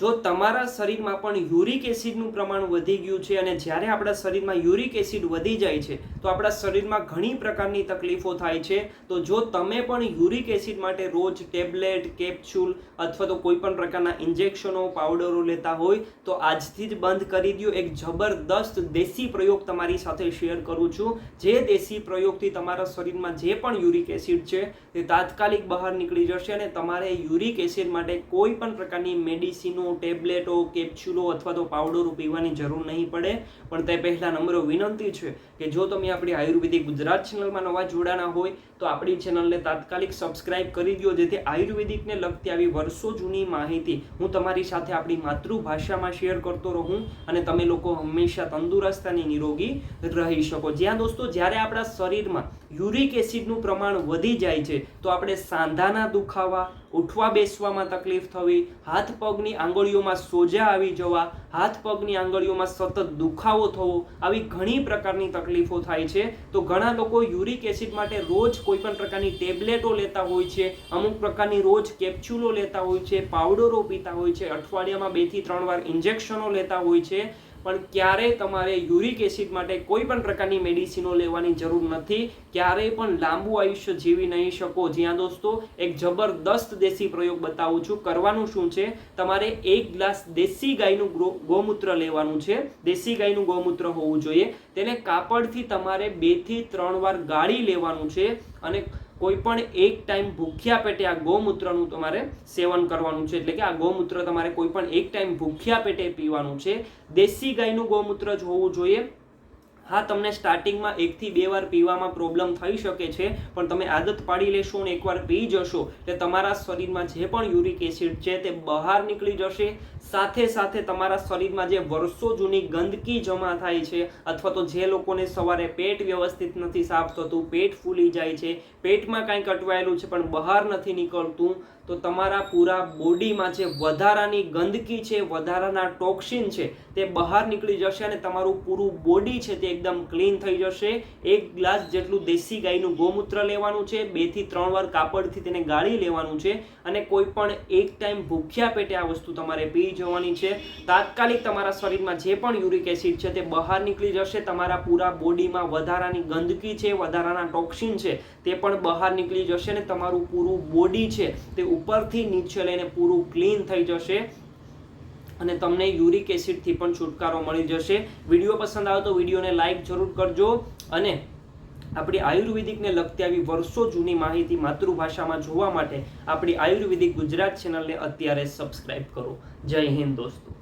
જો તમારા શરીરમાં પણ યુરિક એસિડનું પ્રમાણ વધી ગયું છે અને જ્યારે આપણા શરીરમાં યુરિક એસિડ વધી જાય છે, તો આપણા શરીરમાં ઘણી પ્રકારની તકલીફો થાય છે. તો જો તમે પણ યુરિક એસિડ માટે રોજ ટેબ્લેટ કેપ્સ્યુલ અથવા તો કોઈ પણ પ્રકારના ઇન્જેક્શનો પાવડરો લેતા હોય, તો આજથી જ બંધ કરી દો એક જબરદસ્ત દેશી પ્રયોગ તમારી સાથે શેર કરું છું. જે દેશી પ્રયોગથી તમારા શરીરમાં જે પણ યુરિક એસિડ છે તે તાત્કાલિક બહાર નીકળી જશે અને તમારે યુરિક એસિડ માટે કોઈ પણ પ્રકારની મેડિસિનો ટેબ્લેટો, કેપ્સ્યુલો અથવા તો પાવડરો પીવાની જરૂર નહીં પડે. પણ તે પહેલાં નંબરો વિનંતી છે કે જો તમે આપણી આયુર્વેદિક ગુજરાત ચેનલમાં નવા જોડાના હોય, તો આપણી ચેનલને તાત્કાલિક સબસ્ક્રાઇબ કરી દો જેથી આયુર્વેદિકને લગતી આવી વર્ષો જૂની માહિતી હું તમારી સાથે આપણી માતૃભાષામાં શેર કરતો રહું અને તમે લોકો હંમેશા તંદુરસ્ત અને નિરોગી રહી શકો. જ્યાં દોસ્તો, જ્યારે આપણા શરીરમાં યુરિક એસિડનું પ્રમાણ વધી જાય છે, તો આપણે સાંધાના દુખાવા ઉઠવા બેસવામાં તકલીફ થવી, હાથ પગની આંગળીઓમાં સોજા આવી જવા, હાથ પગની આંગળીઓમાં સતત દુખાવો થવો, આવી ઘણી પ્રકારની તકલીફો થાય છે. તો ઘણા લોકો યુરિક એસિડ માટે રોજ કોઈ પણ પ્રકારની ટેબ્લેટો લેતા હોય છે, અમુક પ્રકારની રોજ કેપ્સ્યુલો લેતા હોય છે, પાવડરો પીતા હોય છે, અઠવાડિયામાં બેથી ત્રણ વાર ઇન્જેક્શનો લેતા હોય છે. પણ ક્યારેય તમારે યુરિક એસિડ માટે કોઈ પણ પ્રકારની મેડિસિનો લેવાની જરૂર નથી. ક્યારેય પણ લાંબુ આયુષ્ય જીવી નહીં શકો. જ્યાં દોસ્તો, એક જબરદસ્ત દેશી પ્રયોગ બતાવું છું. કરવાનું શું છે? તમારે એક ગ્લાસ દેશી ગાયનું ગૌમૂત્ર લેવાનું છે. દેશી ગાયનું ગૌમૂત્ર હોવું જોઈએ. તેને કાપડથી તમારે બેથી ત્રણ વાર ગાળી લેવાનું છે અને કોઈ પણ એક ટાઈમ ભૂખ્યા પેટે આ ગૌમૂત્રનું તમારે સેવન કરવાનું છે. એટલે કે આ ગૌમૂત્ર તમારે કોઈ પણ એક ટાઈમ ભૂખ્યા પેટે પીવાનું છે. દેશી ગાયનું ગૌમૂત્ર જ હોવું જોઈએ. હા, તમને સ્ટાર્ટિંગમાં એકથી બે વાર પીવામાં પ્રોબ્લેમ થઈ શકે છે, પણ તમે આદત પાડી લેશો અને એકવાર પી જશો, એટલે તમારા શરીરમાં જે પણ યુરિક એસિડ છે તે બહાર નીકળી જશે. સાથે સાથે તમારા શરીરમાં જે વર્ષો જૂની ગંદકી જમા થાય છે, અથવા તો જે લોકોને સવારે પેટ વ્યવસ્થિત નથી સાફ થતું, પેટ ફૂલી જાય છે, પેટમાં કાંઈક અટવાયેલું છે, પણ બહાર નથી નીકળતું તો તમારા પૂરા બોડીમાં જે વધારાની ગંદકી છે, વધારાના ટોક્સિન છે, તે બહાર નીકળી જશે અને તમારું પૂરું બોડી છે તે એકદમ ક્લીન થઈ જશે. એક ગ્લાસ જેટલું દેશી ગાયનું ગૌમૂત્ર લેવાનું છે બેથી ત્રણ વાર કાપડથી તેને ગાળી લેવાનું છે અને કોઈ પણ એક ટાઈમ ભૂખ્યા પેટે આ વસ્તુ તમારે પી જવાની છે. તાત્કાલિક તમારા શરીરમાં જે પણ યુરિક એસિડ છે તે બહાર નીકળી જશે. તમારા પૂરા બોડીમાં વધારાની ગંદકી છે, વધારાના ટોક્સિન છે તે પણ બહાર નીકળી જશે અને તમારું પૂરું બોડી છે તે ઉપરથી નીચે લઈને પૂરું ક્લીન થઈ જશે અને તમને યુરિક એસિડથી પણ છુટકારો મળી જશે. વીડિયો પસંદ આવે તો વિડીયોને લાઈક જરૂર કરજો અને આપણી આયુર્વેદિકને લગતી આવી વર્ષો જૂની માહિતી માતૃભાષામાં જોવા માટે આપણી આયુર્વેદિક ગુજરાત ચેનલને અત્યારે સબસ્ક્રાઇબ કરો. જય હિન્દ દોસ્તો.